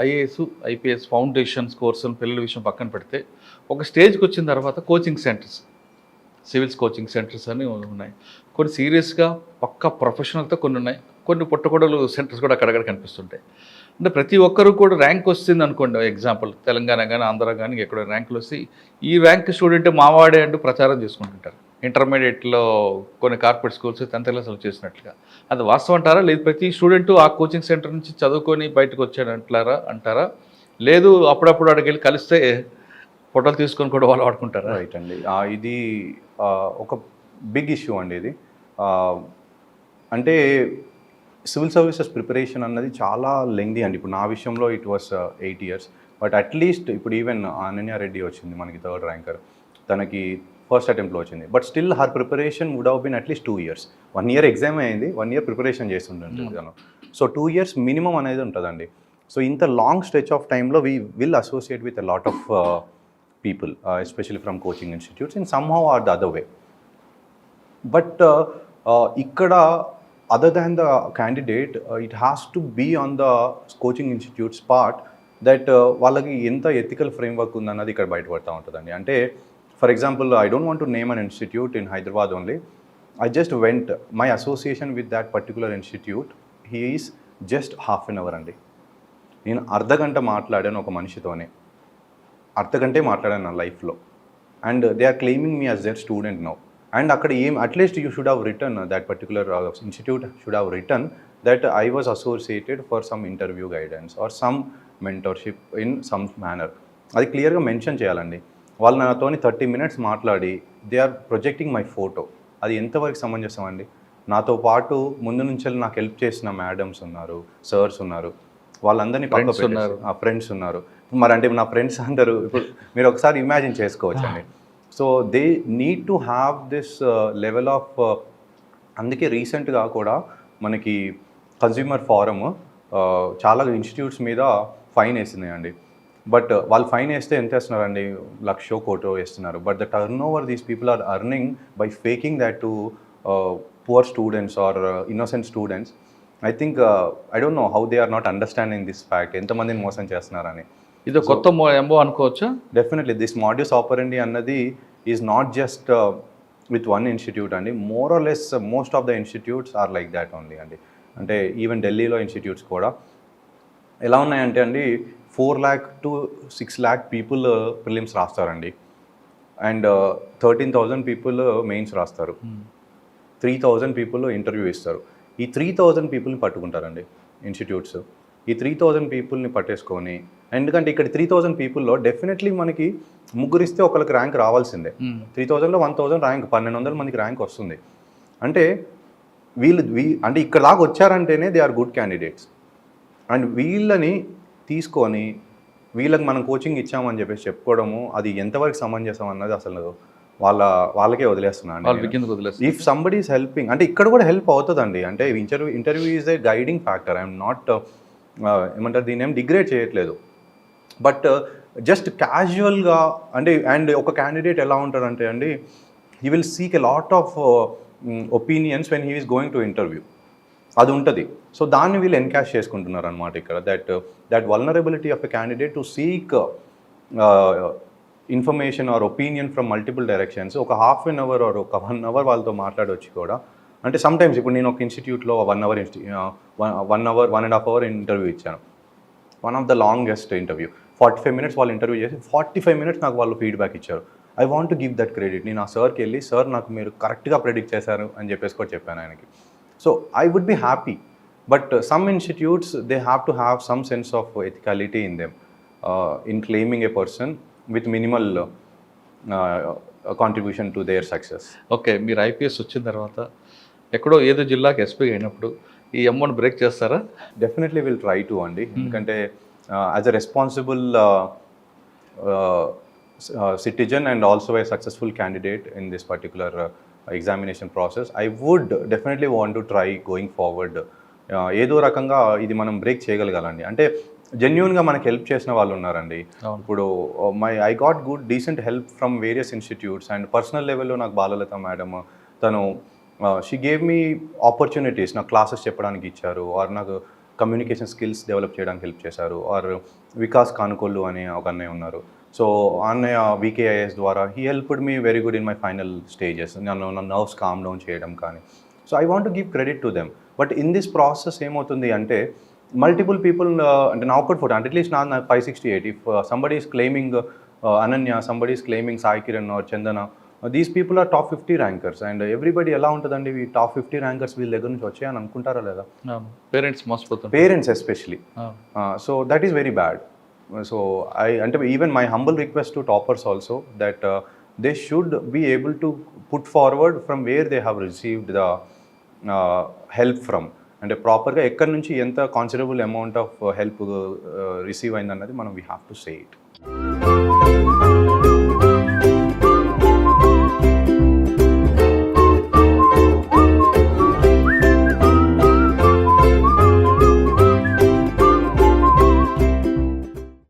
IAS IPS foundations కోర్సులు పిల్లల విషయం పక్కన పెడితే ఒక స్టేజ్కి వచ్చిన తర్వాత coaching centres civils coaching centres అని ఉన్నాయి. కొన్ని సీరియస్గా పక్క ప్రొఫెషనల్తో కొన్ని ఉన్నాయి. కొన్ని పుట్టగొడలు సెంటర్స్ కూడా అక్కడక్కడ కనిపిస్తుంటాయి. అంటే ప్రతి ఒక్కరు కూడా ర్యాంక్ వస్తుంది అనుకోండి. ఎగ్జాంపుల్ తెలంగాణ కానీ ఆంధ్ర కానీ ఎక్కడో ర్యాంకులు వస్తే ఈ ర్యాంక్ స్టూడెంట్ మావాడే అంటూ ప్రచారం చేసుకుంటుంటారు. ఇంటర్మీడియట్లో కొన్ని కార్పొరేట్ స్కూల్స్ టెన్త్ క్లాస్ చేసినట్లుగా. అది వాస్తవం అంటారా? లేదు ప్రతి స్టూడెంట్ ఆ కోచింగ్ సెంటర్ నుంచి చదువుకొని బయటకు వచ్చాడు అంటారా? అంటారా లేదు అప్పుడప్పుడు అక్కడికి కలిస్తే ఫోటోలు తీసుకొని కూడా వాళ్ళు వాడుకుంటారా రైట్ అండి. ఇది ఒక బిగ్ ఇష్యూ అండి ఇది. అంటే సివిల్ సర్వీసెస్ ప్రిపరేషన్ అన్నది చాలా లెంగ్ది అండి. ఇప్పుడు నా విషయంలో it was eight years. But at least ఇప్పుడు ఈవెన్ ఆనన్య రెడ్డి వచ్చింది మనకి థర్డ్ ర్యాంకర్. తనకి ఫస్ట్ అటెంప్ట్లో వచ్చింది. But still her preparation would have been at least two years one year exam అయింది వన్ ఇయర్ ప్రిపరేషన్ చేస్తుంటుంది తను. సో టూ ఇయర్స్ మినిమం అనేది ఉంటుందండి. సో ఇంత లాంగ్ స్ట్రెచ్ ఆఫ్ టైంలో we will associate with a lot of coaching institutes, in somehow or the other way. But uh, uh, ikkada, other than the candidate, uh, it has to be on the coaching institute's part that uh, వాళ్ళకి ఎంత ethical framework ఉందన్నది ఇక్కడ బయటపడతా ఉంటుందండి. అంటే for example I don't want to name an institute in Hyderabad only I just went my association with that particular institute he is just half an hour అండి. నేను అర్ధగంట మాట్లాడాను ఒక మనిషితోనే. అర్ధగంటే మాట్లాడాను నా లైఫ్లో. And they are claiming me as their student now and అక్కడ ఏం at least you should have return that particular institute should have return that I was associated for some interview guidance or some mentorship in some manner అది క్లియర్గా mention చేయాలండి. వాళ్ళు నాతోని thirty minutes మాట్లాడి they are projecting my photo. అది ఎంతవరకు సమంజసం అండి? నాతో పాటు ముందు నుంచి నాకు హెల్ప్ చేసిన మేడమ్స్ ఉన్నారు సర్స్ ఉన్నారు. వాళ్ళందరినీ Friends ఉన్నారు. ఫ్రెండ్స్ ఉన్నారు. మరి అంటే నా ఫ్రెండ్స్ అందరూ ఇప్పుడు మీరు ఒకసారి ఇమాజిన్ చేసుకోవచ్చు అండి so they need to have this level of అందుకే రీసెంట్గా కూడా మనకి కన్జ్యూమర్ ఫారమ్ చాలా ఇన్స్టిట్యూట్స్ మీద ఫైన్ వేస్తున్నాయండి బట్ వాళ్ళు ఫైన్ వేస్తే ఎంత వేస్తున్నారండి? లక్షో కోటో వేస్తున్నారు. But the turnover these people are earning by faking that to poor students or innocent students. I think I don't know how they are not understanding this fact. ఎంతమందిని మోసం చేస్తున్నారని. ఇది కొత్త ఎంబో అనుకోవచ్చా? డెఫినెట్లీ దిస్ మాడ్యూస్ ఆపరండి అన్నది is not just with one institute అండి. More or less most of the institutes are like that only అండి. అంటే ఈవెన్ ఢిల్లీలో ఇన్స్టిట్యూట్స్ కూడా. ఎలా ఉన్నాయంటే అండి four lakh to six lakh people prelims రాస్తారండి. And thirteen thousand people mains రాస్తారు. Three thousand people interview ఇస్తారు. ఈ త్రీ థౌజండ్ పీపుల్ని పట్టుకుంటారండి ఇన్స్టిట్యూట్స్. ఈ త్రీ థౌజండ్ పీపుల్ని పట్టేసుకొని ఎందుకంటే ఇక్కడ త్రీ థౌజండ్ పీపుల్లో డెఫినెట్లీ మనకి ముగ్గురు ఇస్తే ఒకరికి ర్యాంక్ రావాల్సిందే. త్రీ థౌజండ్లో వన్ థౌజండ్ ర్యాంక్ పన్నెండు వందల మందికి ర్యాంక్ వస్తుంది. అంటే వీళ్ళు వీ అంటే ఇక్కడ దాకా వచ్చారంటేనే they are good candidates. And వీళ్ళని తీసుకొని వీళ్ళకి మనం కోచింగ్ ఇచ్చామని చెప్పేసి చెప్పుకోవడము అది ఎంతవరకు సమంజసం అన్నది అసలు వాళ్ళ వాళ్ళకే వదిలేస్తున్నాను ఇఫ్ సంబడి ఈస్ హెల్పింగ్ అంటే ఇక్కడ కూడా హెల్ప్ అవుతుందండి. అంటే interview interview is a guiding factor I'm not ఏమంటారు దీని ఏం డిగ్రేడ్ చేయట్లేదు. బట్ జస్ట్ క్యాజువల్గా అంటే అండ్ ఒక క్యాండిడేట్ ఎలా ఉంటాడంటే అండి he will seek a lot of opinions when he is going to interview అది ఉంటుంది. సో దాన్ని వీళ్ళు ఎన్కాష్ చేసుకుంటున్నారు అనమాట ఇక్కడ that that vulnerability of a candidate to seek information or opinion from multiple directions ఒక హాఫ్ అన్ అవర్ ఆర్ ఒక one hour వాళ్ళతో మాట్లాడవచ్చు కూడా. అంటే సమ్ టైమ్స్ ఇప్పుడు నేను ఒక ఇన్స్టిట్యూట్లో one hour ఇన్స్టి one hour one and half hour interview ఇచ్చాను. One of the longest interview forty five minutes వాళ్ళు ఇంటర్వ్యూ చేసి ఫార్టీ ఫైవ్ మినిట్స్ నాకు వాళ్ళు ఫీడ్బ్యాక్ ఇచ్చారు. I want to give that credit నేను ఆ సార్కి వెళ్ళి సార్ నాకు మీరు కరెక్ట్గా ప్రెడిక్ట్ చేశారు అని చెప్పేసి కూడా చెప్పాను ఆయనకి. So I would be happy but some institutes they have to have some sense of ethicality in them in claiming a person with minimal contribution to their success okay మీరు ఐపీఎస్ వచ్చిన తర్వాత ఎక్కడో ఏదో జిల్లాకి ఎస్పీ అయినప్పుడు ఈ amount break చేస్తారా? Definitely will try to అండి ఎందుకంటే as a responsible citizen and also a successful candidate in this particular examination process I would definitely want to try going forward ఏదో రకంగా ఇది మనం బ్రేక్ చేయగలగాలండి. అంటే జెన్యున్గా మనకి హెల్ప్ చేసిన వాళ్ళు ఉన్నారండి. ఇప్పుడు my I got good decent help from various institutes and personal లెవెల్లో నాకు బాలలత మేడం తను షీ గేవ్ మీ ఆపర్చునిటీస్ నాకు క్లాసెస్ చెప్పడానికి ఇచ్చారు. ఆర్ నాకు కమ్యూనికేషన్ స్కిల్స్ డెవలప్ చేయడానికి హెల్ప్ చేశారు. ఆర్ వికాస్ కానుకోళ్ళు అనే ఒక అన్నయ్య ఉన్నారు. సో అన్నయ్య వికేఐఎస్ ద్వారా he helped me very good in my final stages నన్ను నా నర్వ్స్ కామ్ డౌన్ చేయడం కానీ. So I want give credit to them but in this process ఏమవుతుంది అంటే మల్టిపుల్ పీపుల్ అంటే నా ఒక్కటి ఫోటో అంటే అట్లీస్ట్ నా five sixty eight if somebody's is claiming Ananya somebody is claiming Sai Kiran Chandana these people are top fifty rankers and everybody ఎలా ఉంటుందండి? ఈ టాప్ ఫిఫ్టీ ర్యాంకర్స్ వీళ్ళ దగ్గర నుంచి వచ్చాయని అనుకుంటారా లేదా? Parents మోసపోతుంటారు parents especially. So that is very bad so I అంటే even my humble request to toppers also that they should be able to put forward from where they have received the help from అంటే ప్రాపర్గా ఎక్కడి నుంచి ఎంత considerable amount of help receive అయిందన్నది మనం we have to say it